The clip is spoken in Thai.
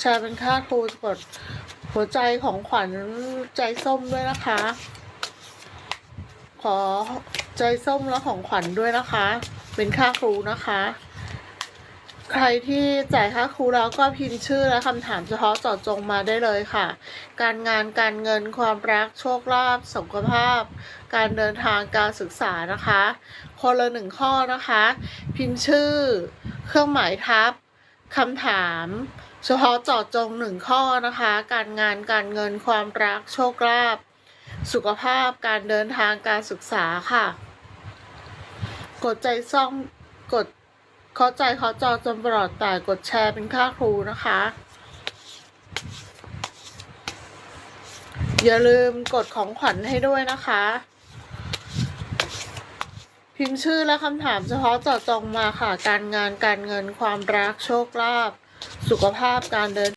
แชร์เป็นค่าครูกดหัวใจของขวัญใจส้มด้วยนะคะ ขอใจส้มและของขวัญด้วยนะคะ เป็นค่าครูนะคะ ใครที่จ่ายค่าครูแล้วก็พิมพ์ชื่อและคำถามเฉพาะเจาะจงมาได้เลยค่ะ การงานการเงินความรักโชคลาภสุขภาพ การเดินทางการศึกษานะคะ คนละหนึ่งข้อนะคะ พิมพ์ชื่อ เครื่องหมายทับคำถาม เฉพาะเจาะจงหนึ่งข้อนะคะ การงานการเงินความรักโชคลาภสุขภาพการเดินทางการศึกษาค่ะ กดใจซ่องกดเข้าใจเขาจอจนปลอดแต่กดแชร์เป็นค่าครูนะคะ อย่าลืมกดของขวัญให้ด้วยนะคะ พิมพ์ชื่อและคำถามเฉพาะเจาะจงมาค่ะ การงานการเงินความรักโชคลาภ สุขภาพการเดิน